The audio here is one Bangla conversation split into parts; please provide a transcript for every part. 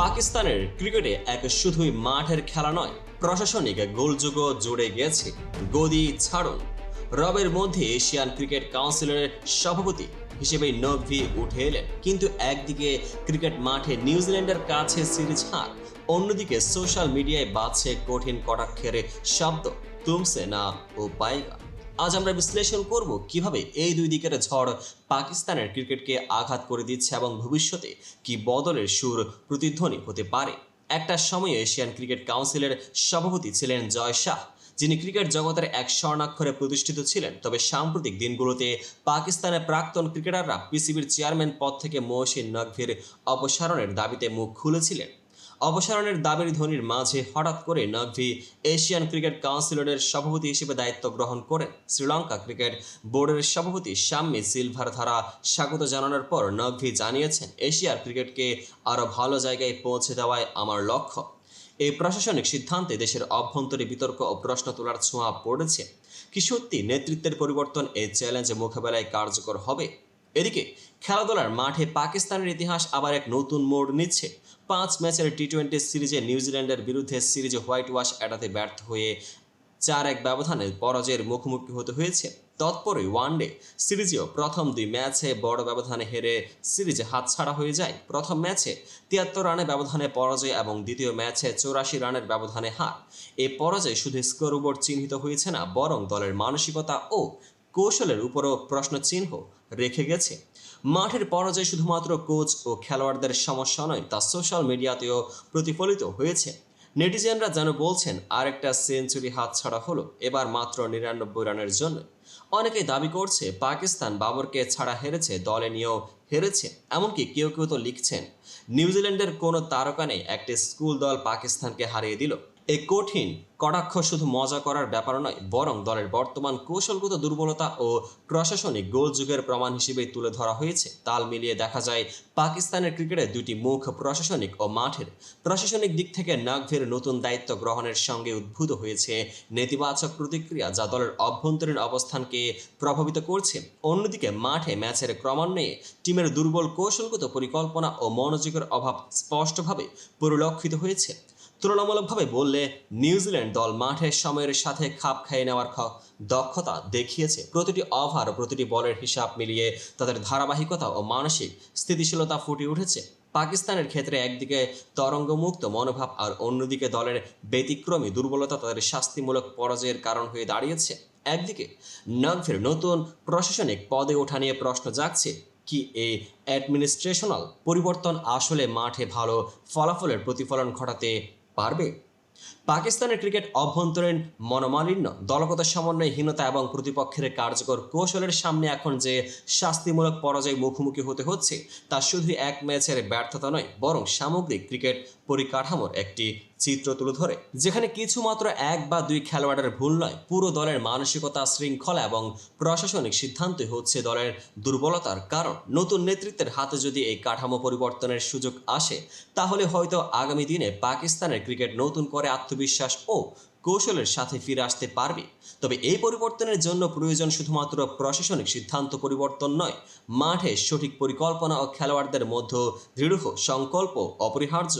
পাকিস্তানের ক্রিকেটে এক শুধুই মাঠের খেলা নয়, প্রশাসনিক গোলযোগ জুড়ে গেছে গদি ছাড়ুন। রবের মধ্যে এশিয়ান ক্রিকেট কাউন্সিলের সভাপতি হিসেবে নকভি উঠে এলেন। কিন্তু একদিকে ক্রিকেট মাঠে নিউজিল্যান্ডের কাছে সিরিজ হার, অন্যদিকে সোশ্যাল মিডিয়ায় বাঁচছে কঠিন কটাক্ষের শব্দ। তুমসে না ও পাইগা। আজ আমরা বিশ্লেষণ করব কীভাবে এই দুই দিকের ঝড় পাকিস্তানের ক্রিকেটকে আঘাত করে দিচ্ছে এবং ভবিষ্যতে কি বদলের সুর প্রতিধ্বনি হতে পারে। একটা সময়ে এশিয়ান ক্রিকেট কাউন্সিলের সভাপতি ছিলেন জয় শাহ, যিনি ক্রিকেট জগতের এক স্বর্ণাক্ষরে প্রতিষ্ঠিত ছিলেন। তবে সাম্প্রতিক দিনগুলোতে পাকিস্তানের প্রাক্তন ক্রিকেটাররা পিসিবির চেয়ারম্যান পদ থেকে মহসিন নকভির অপসারণের দাবিতে মুখ খুলেছিলেন। অপসারণের দাবির ধ্বনির মাঝে হঠাৎ করে নকভি এশিয়ান ক্রিকেট কাউন্সিলরের সভাপতি হিসেবে দায়িত্ব গ্রহণ করেন। শ্রীলঙ্কা ক্রিকেট বোর্ডের সভাপতি শাম্মী সিলভার ধারা স্বাগত জানানোর পর নকভি জানিয়েছেন, এশিয়ার ক্রিকেটকে আরও ভালো জায়গায় পৌঁছে দেওয়াই আমার লক্ষ্য। এই প্রশাসনিক সিদ্ধান্তে দেশের অভ্যন্তরে বিতর্ক ও প্রশ্ন তোলার ছোঁয়া পড়েছে। কি সত্যি নেতৃত্বের পরিবর্তন এই চ্যালেঞ্জ মোকাবেলায় কার্যকর হবে? এদিকে, খেলাধুলার মাঠে পাকিস্তানের ইতিহাস আবার এক নতুন মোড় নিচ্ছে। পাঁচ ম্যাচের টি টোয়েন্টি সিরিজে নিউজিল্যান্ডের বিরুদ্ধে সিরিজে হোয়াইট ওয়াশ এড়াতে ব্যর্থ হয়ে চার এক ব্যবধানে পরাজয়ের মুখোমুখি হতে হয়েছে। তৎপরই ওয়ানডে সিরিজেও প্রথম দুই ম্যাচে বড় ব্যবধানে হেরে সিরিজে হাতছাড়া হয়ে যায়। প্রথম ম্যাচে তিয়াত্তর রানের ব্যবধানে পরাজয় এবং দ্বিতীয় ম্যাচে চৌরাশি রানের ব্যবধানে হার। এই পরাজয় শুধু স্কোর বোর্ড চিহ্নিত হয়েছে না, বরং দলের মানসিকতা ও কৌশলের উপরও প্রশ্নচিহ্ন রেখে গেছে। মাঠের পরাজয় শুধুমাত্র কোচ ও খেলোয়াড়দের সমস্যা নয়, তা সোশ্যাল মিডিয়াতেও প্রতিফলিত হয়েছে। নেটিজেনরা যেন বলছেন, আরেকটা সেঞ্চুরি হাতছাড়া হলো, এবার মাত্র নিরানব্বই রানের জন্য। অনেকেই দাবি করছে, পাকিস্তান বাবরকে ছাড়া হেরেছে, দলে নিয়েও হেরেছে, এমনকি কেউ কেউ তো লিখছেন, নিউজিল্যান্ডের কোনো তারকা নেই, একটি স্কুল দল পাকিস্তানকে হারিয়ে দিল। এই কঠিন কটাক্ষ শুধু মজা করার ব্যাপার নয়, বরং দলের বর্তমান কৌশলগত দুর্বলতা ও প্রশাসনিক গোলযুগের প্রমাণ হিসেবেই তুলে ধরা হয়েছে। তাল মিলিয়ে দেখা যায়, পাকিস্তানের ক্রিকেটে দুটি মুখ প্রশাসনিক ও মাঠের। প্রশাসনিক দিক থেকে নাগভের নতুন দায়িত্ব গ্রহণের সঙ্গে উদ্ভূত হয়েছে নেতিবাচক প্রতিক্রিয়া, যা দলের অভ্যন্তরীণ অবস্থানকে প্রভাবিত করছে। অন্যদিকে মাঠে ম্যাচের ক্রমান্বয়ে টিমের দুর্বল কৌশলগত পরিকল্পনা ও মনোযোগের অভাব স্পষ্টভাবে পরিলক্ষিত হয়েছে। তুলনামূলকভাবে বললে নিউজিল্যান্ড দল মাঠের সময়ের সাথে খাপ খাইয়ে নেওয়ার দক্ষতা দেখিয়েছে। প্রতিটি ওভার ও প্রতিটি বলের হিসাব মিলিয়ে তাদের ধারাবাহিকতা ও মানসিক স্থিতিশীলতা ফুটে উঠেছে। পাকিস্তানের ক্ষেত্রে একদিকে তরঙ্গমুক্ত মনোভাব আর অন্যদিকে দলের ব্যতিক্রমী দুর্বলতা তাদের শাস্তিমূলক পরাজয়ের কারণ হয়ে দাঁড়িয়েছে। একদিকে নগভের নতুন প্রশাসনিক পদে ওঠা নিয়ে প্রশ্ন জাগছে, কি এই অ্যাডমিনিস্ট্রেশনাল পরিবর্তন আসলে মাঠে ভালো ফলাফলের প্রতিফলন ঘটাতে পারবে? পাকিস্তানের ক্রিকেট অভ্যন্তরীণ মনোমালিন্য, দলগত সমন্বয়হীনতা এবং প্রতিপক্ষের কার্যকর কৌশলের সামনে এখন যে শাস্তিমূলক পরাজয় মুখোমুখি হতে হচ্ছে, তা শুধু এক ম্যাচের ব্যর্থতা নয়, বরং সামগ্রিক ক্রিকেট পরিকাঠামোর একটি চিত্র তুলে ধরে, যেখানে কিছুমাত্র এক বা দুই খেলোয়াড়ের ভুল নয়, পুরো দলের মানসিকতা শৃঙ্খলা এবং প্রশাসনিক সিদ্ধান্তই হচ্ছে দলের দুর্বলতার কারণ। নতুন নেতৃত্বের হাতে যদি এই কাঠামো পরিবর্তনের সুযোগ আসে, তাহলে হয়তো আগামী দিনে পাকিস্তানের ক্রিকেট নতুন করে আত্মবিশ্বাস ও কৌশলের সাথে ফিরে আসতে পারবে। তবে এই পরিবর্তনের জন্য প্রয়োজন শুধুমাত্র প্রশাসনিক সিদ্ধান্ত পরিবর্তন নয়, মাঠে সঠিক পরিকল্পনা ও খেলোয়াড়দের মধ্যে দৃঢ় সংকল্প অপরিহার্য।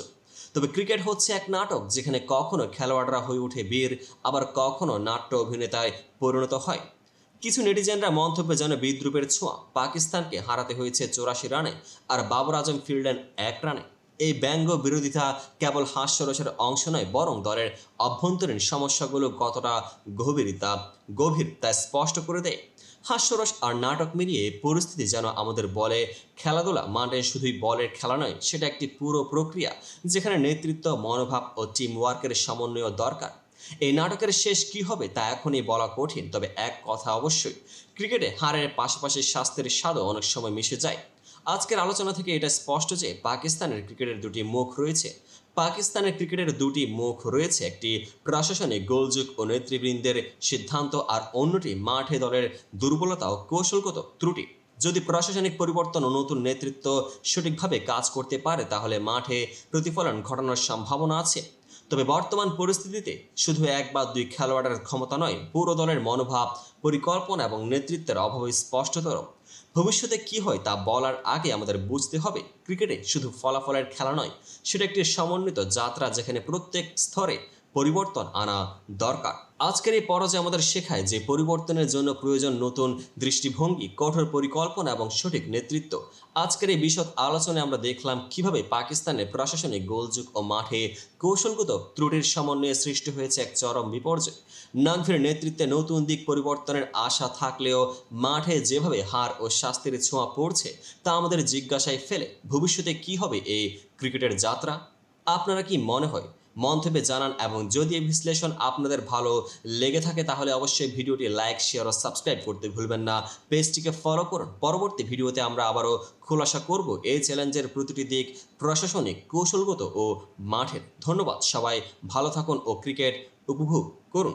তবে ক্রিকেট হচ্ছে এক নাটক যেখানে কখনো খেলোয়াড়রা হয়ে ওঠে বীর, আবার কখনো নাট্য অভিনেতায় পরিণত হয়। কিছু নেটিজেনরা মন্তব্যে যেন বিদ্রুপের ছোঁয়া পাকিস্তানকে হারাতে হয়েছে চৌরাশি রানে, আর বাবর আজম ফিল্ডেন এক রানে। এই ব্যঙ্গ বিরোধিতা কেবল হাস্যরসের অংশ নয়, বরং দলের অভ্যন্তরীণ সমস্যাগুলো কতটা গভীরতা গভীর তা স্পষ্ট করে দেয়। হাস্যরস আর নাটক মিলিয়ে পরিস্থিতি যেন আমাদের বলে খেলাধুলা মাঠে শুধুই বলের খেলা নয়, সেটা একটি পুরো প্রক্রিয়া যেখানে নেতৃত্ব, মনোভাব ও টিম ওয়ার্কের সমন্বয় দরকার। এই নাটকের শেষ কি হবে তা এখনই বলা কঠিন, তবে এক কথা অবশ্যই, ক্রিকেটে হারের পাশাপাশি স্বাস্থ্যের স্বাদও অনেক সময় মিশে যায়। আজকের আলোচনা থেকে এটা স্পষ্ট যে পাকিস্তানের ক্রিকেটের দুটি মুখ রয়েছে। পাকিস্তানের ক্রিকেটের দুটি মুখ রয়েছে, একটি প্রশাসনিক গোলযুগ ও নেতৃবৃন্দের সিদ্ধান্ত আর অন্যটি মাঠে দলের দুর্বলতা ও কৌশলগত ত্রুটি। যদি প্রশাসনিক পরিবর্তন ও নতুন নেতৃত্ব সঠিকভাবে কাজ করতে পারে, তাহলে মাঠে প্রতিফলন ঘটানোর সম্ভাবনা আছে। তবে বর্তমান পরিস্থিতিতে শুধু এক বা দুই খেলোয়াড়ের ক্ষমতা নয়, পুরো দলের মনোভাব, পরিকল্পনা এবং নেতৃত্বের অভাবে স্পষ্টতর। ভবিষ্যতে কি হয় তা বলার আগে আমাদের বুঝতে হবে, ক্রিকেটে শুধু ফলাফলের খেলা নয়, সেটা একটি সমন্বিত যাত্রা যেখানে প্রত্যেক স্তরে পরিবর্তন আনা দরকার। আজকের এই পরাজয় আমাদের শেখায় যে পরিবর্তনের জন্য প্রয়োজন নতুন দৃষ্টিভঙ্গি, কঠোর পরিকল্পনা এবং সঠিক নেতৃত্ব। আজকের এই বিশদ আলোচনায় আমরা দেখলাম কীভাবে পাকিস্তানের প্রশাসনিক গোলযুগ ও মাঠে কৌশলগত ত্রুটির সমন্বয়ে সৃষ্টি হয়েছে এক চরম বিপর্যয়। নাংফির নেতৃত্বে নতুন দিক পরিবর্তনের আশা থাকলেও মাঠে যেভাবে হার ও শাস্তির ছোঁয়া পড়ছে, তা আমাদের জিজ্ঞাসায় ফেলে। ভবিষ্যতে কি হবে এই ক্রিকেটের যাত্রা? আপনারা কি মনে হয় মন্তব্যে জানান এবং যদি এই বিশ্লেষণ আপনাদের ভালো লেগে থাকে তাহলে অবশ্যই ভিডিওটি লাইক শেয়ার ও সাবস্ক্রাইব করতে ভুলবেন না। পেজটিকে ফলো করুন। পরবর্তী ভিডিওতে আমরা আবারও খোলাসা করব এই চ্যালেঞ্জের প্রতিটি দিক প্রশাসনিক, কৌশলগত ও মাঠের। ধন্যবাদ সবাই। ভালো থাকুন ও ক্রিকেট উপভোগ করুন।